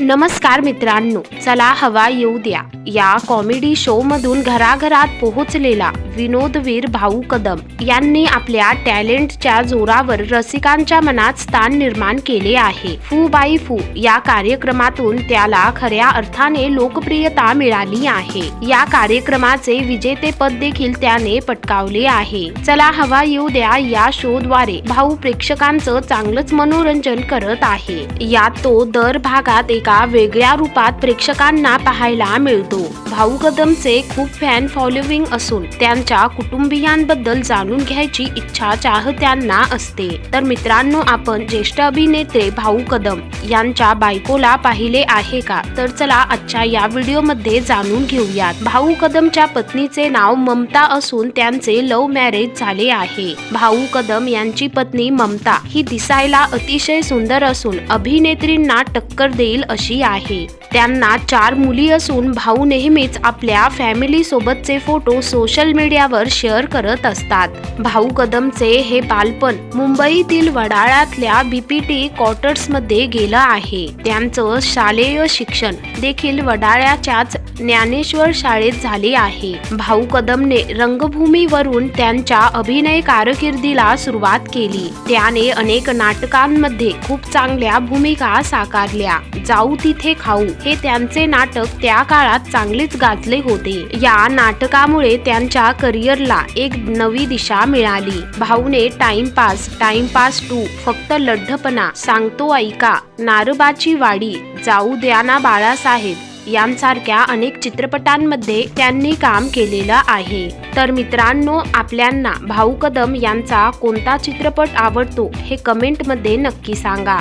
नमस्कार मित्रांनो चला हवा येऊ द्या. या कॉमेडी शो मधून घराघरात पोहोचलेला विनोदवीर भाऊ कदम यांनी आपल्या टॅलेंटच्या जोरावर रसिकांच्या मनात स्थान निर्माण केले आहे. फू बाई फू या कार्यक्रमातून त्याला खऱ्या अर्थाने लोकप्रियता मिळाली आहे. या कार्यक्रमाचे विजेतेपद देखील त्याने पटकावले आहे. चला हवा येऊ द्या या शो द्वारे भाऊ प्रेक्षकांचं चांगलंच मनोरंजन करत आहे. यात तो दर भागात एक वेगळ्या रूपात प्रेक्षकांना पाहायला मिळतो. भाऊ कदमचे खूप फॅन फॉलोविंग असून त्यांच्या कुटुंबियांबद्दल जाणून घ्यायची इच्छा चाहत्यांना असते. तर मित्रांनो आपण ज्येष्ठ अभिनेते भाऊ कदम यांच्या बायकोला पाहिले आहे का? तर चला आजच्या या व्हिडिओमध्ये जाणून घेऊयात. भाऊ कदमच्या पत्नीचे नाव ममता असून त्यांचे लव्ह मॅरेज झाले आहे. भाऊ कदम यांची पत्नी ममता ही दिसायला अतिशय सुंदर असून अभिनेत्रींना टक्कर देईल अशी आहे? त्यांना चार मुली असून भाऊ नेहमीच आपल्या फॅमिली सोबतचे फोटो सोशल मीडियावर शेअर करत असतात. भाऊ कदमचे हे बालपण मुंबईतील वडाळ्यातल्या बीपीटी क्वार्टर्समध्ये गेलं आहे. त्यांचं शालेय शिक्षण देखील वडाळ्याच्याच ज्ञानेश्वर शाळेत झाले आहे. भाऊ कदमने रंगभूमीवरून त्यांच्या अभिनय कारकिर्दीला सुरुवात केली. त्याने अनेक नाटकांमध्ये खूप चांगल्या भूमिका साकारल्या. जाऊ जाऊ तिथे खाऊ हे त्यांचे नाटक त्या काळात चांगलेच गाजले होते. या नाटकामुळे त्यांच्या करिअरला एक नवी दिशा मिळाली. भाऊने टाइमपास टाइमपास टू फक्त लढ्ढपणा सांगतो ऐका नारबाची वाडी जाऊ द्या ना बाळासाहेब यांसारख्या अनेक चित्रपटांमध्ये त्यांनी काम केलेलं आहे. तर मित्रांनो आपल्यांना भाऊ कदम यांचा कोणता चित्रपट आवडतो हे कमेंटमध्ये नक्की सांगा.